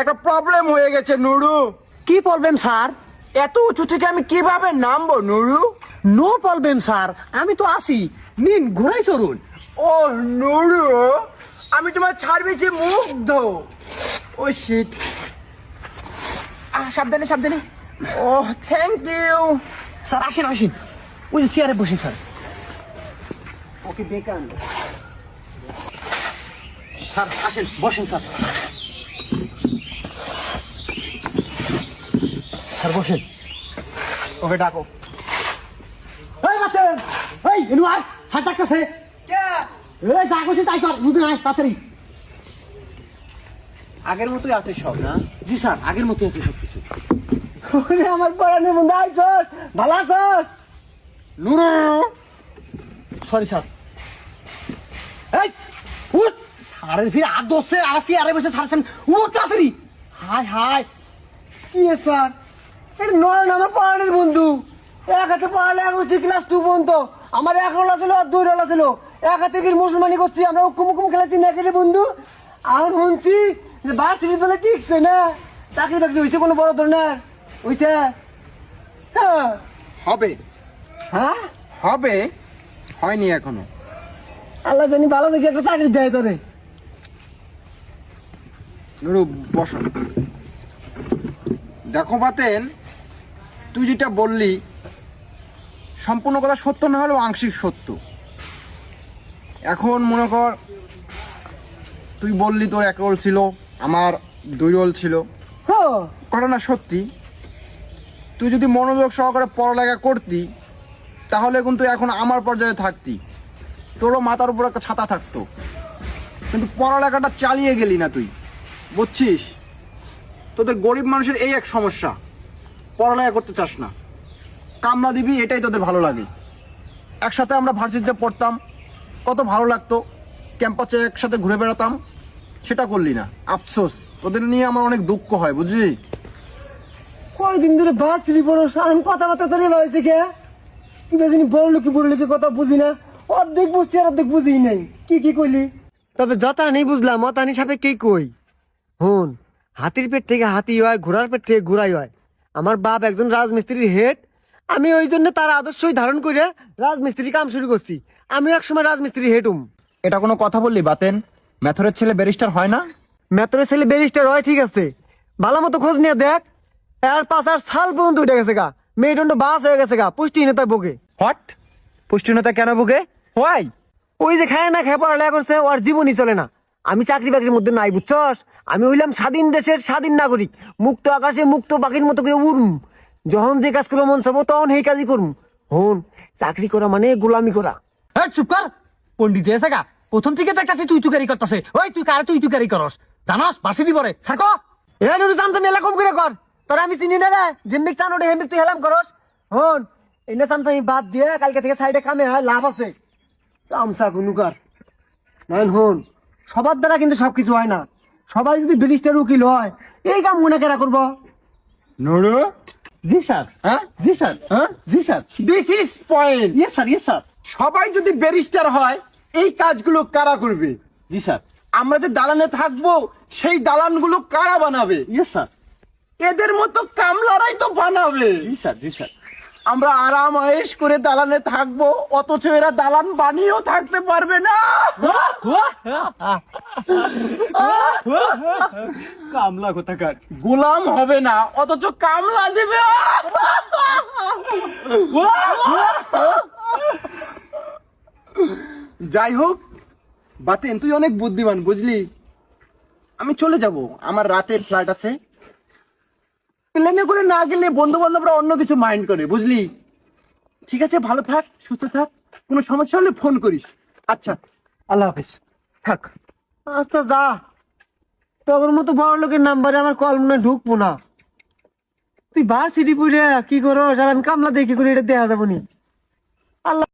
একটা প্রবলেম হয়ে গেছে নুরু। কি প্রবলেম স্যার? এত উঁচু থেকে আমি কীভাবে নামবো নুরু? No problem sir. আমি তো আসি নিন ঘুরাই চড়ুন ও নুরু আমি তোমার ছাড়বেছি মুগ্ধ। ও শিট আহ সাবধানে সাবধানে। ও থ্যাংক ইউ স্যার আসেন আসেন। ওই যে চেয়ারে বসেন স্যার। ওকে বেকার। স্যার আসেন বসেন স্যার। বসেন ওকে ডাকো। এই বাতেন এই এনু আয় ডাকতেছে। এই যা তাই কর আয় তাড়াতাড়ি। আগের মতোই আছে সব না? জি স্যার আগের মতো আছে সব কিছু আমার পড়ানোর মধ্যে আইছস ভালো আছস। নুরু। Sorry sir. এই উঠ। স্যারের ফিরে আর দোষে আর আসি আরে বসে ছাড়ছেন উঠ তাড়াতাড়ি। হাই হাই কি স্যার? এটা নয় আমার পড়ানোর বন্ধু। এক হাতে পড়ালে করছি ক্লাস টু পর্যন্ত। আমার এক রোলা ছিল আর দুই রোলা ছিল এক হাতে বীর মুসলমানি করছি? আমরা উকুম উকুম খেলাচ্ছি না কেটে বন্ধু? আমি শুনছি যে ভার্সিটি বলে টিকছে না। চাকরি বাকরি হয়েছে কোনো বড় ধরনের? হয়েছে হ্যাঁ। হবে। হ্যাঁ? হবে। হয়নি এখনও। আল্লাহ জানি ভালো দেখে একটা চাকরি দেয় তোরে। নুরু বসো। দেখো বাতেন তুই যেটা বললি সম্পূর্ণ কথা সত্য না হলেও আংশিক সত্য। এখন মনে কর তুই বললি তোর এক রোল ছিল আমার দুই রোল ছিল। ঘটনা সত্যি। তুই যদি মনোযোগ সহকারে পড়ালেখা করতি তাহলে কিন্তু এখন আমার পর্যায়ে থাকতি। তোরও মাথার উপর একটা ছাতা থাকতো। কিন্তু পড়ালেখাটা চালিয়ে গেলি না তুই। বুঝছিস? তোদের গরিব মানুষের এই এক সমস্যা। পড়ালেখা করতে চাস না। কামলা দিবি, এটাই তোদের ভালো লাগে। একসাথে আমরা ভার্সিটিতে পড়তাম, কত ভালো লাগতো। ক্যাম্পাসে একসাথে ঘুরে বেড়াতাম, সেটা করলি না। আফসোস, তোদের নিয়ে আমার অনেক দুঃখ হয়, বুঝলি? কয়দিন ধরে ভার্সিটি পড়ো আমি কথাবার্তা তোরে ভাবছি কে? কি বেশি বড় লোকি বড় লোকের কথা বুঝি না। অর্ধেক বুঝছি আর অর্ধেক বুঝি নাই। কি কি কইলি? তবে যতানি বুঝলাম মতানি সাপে কে কই। হুন, হাতির পেট থেকে হাতি হয়, ঘোড়ার পেট থেকে ঘোড়াই হয়। আমার বাপ একজন রাজমিস্ত্রির হেড। আমি ওই জন্য তার আদর্শই ধারণ করে রাজমিস্ত্রি কাম শুরু করছি। আমি একসময় রাজমিস্ত্রি হেডুম। এটা কোনো কথা বললি বাতেন? ম্যাথরের ছেলে ব্যারিস্টার হয় না? মেতরের ছেলে ব্যারিস্টার হয় ঠিক আছে। ভালো মতো খোঁজ নিয়ে দেখ। এর পাশ আর সাল পর্যন্ত উঠে গেছে গা। মেরুদণ্ড বাস হয়ে গেছে গা পুষ্টিহীনতায় বকে হট পুষ্টিহীনতা কেন ভুগে? হোয়াই ওই যে খায় না খেয়ে পড়ালেখা করছে ওর জীবনই চলে না। আমি চাকরি বাকরির মধ্যে নাই বুঝছস? আমি হইলাম স্বাধীন দেশের স্বাধীন নাগরিক। মুক্ত আকাশে মুক্ত পাখির মতো করে উড়ুম। যখন যে কাজ করব মন চাবো তখন সেই কাজই করুম। হন চাকরি করা মানে গোলামি করা। এই চুপ কর! পন্ডিত এসে গা। প্রথম থেকে দেখতেছি তুই তুকারি করতেছে। ওই তুই কারে তুই তুকারি করস? জানাস? বাসি দিব রে সারকো এ নুরু চামচা মেলা কম করে কর। তোর আমি চিনি না রে। জিম্বিক চান ওটা হেম্বিক তুই হেলাম করস। হন এই না চামচা আমি বাদ দিয়ে কালকে থেকে সাইডে কামে হয় লাভ আছে। চামচা গুনুকার নাইন হন। সবার দ্বারা কিন্তু সবকিছু হয় না। সবাই যদি ব্যারিস্টার উকিল হয় এই কাম মনে কেরা করব? নুরু? জি স্যার। হ্যাঁ? জি স্যার। হ্যাঁ? জি sir. This is point yes sir yes sir সবাই যদি ব্যারিস্টার হয় এই কাজগুলো কারা করবে? জি স্যার। আমরা যে দালানে থাকব সেই দালানগুলো কারা বানাবে? ইয়েস স্যার এদের মতো কামলারাই তো বানাবে। জি স্যার জি স্যার। আমরা আরাম আয়েশ করে দালানে থাকব অথচ এরা দালান বানিয়েও থাকতে পারবে না। কামলা কোথাকার? গোলাম হবে না অথচ কামলা দেবে। যাই হোক বাতেন তুই অনেক বুদ্ধিমান বুঝলি? আমি চলে যাব আমার রাতের ফ্লাইট আছে। প্লেনে করে না গেলে বন্ধু বান্ধবরা অন্য কিছু মাইন্ড করে, বুঝলি? ঠিক আছে, ভালো থাক, সুস্থ থাক, কোনো সমস্যা হলে ফোন করিস। আচ্ছা আল্লাহ হাফিজ। থাক। আচ্ছা যা। তোর মতো বড় লোকের নাম্বারে আমার কল মনে ঢুকবো না। তুই ভার্সিটি পড়ে কি করো আর আমি কামলা দেখি করে এটা দেয়া যাব নি। আল্লাহ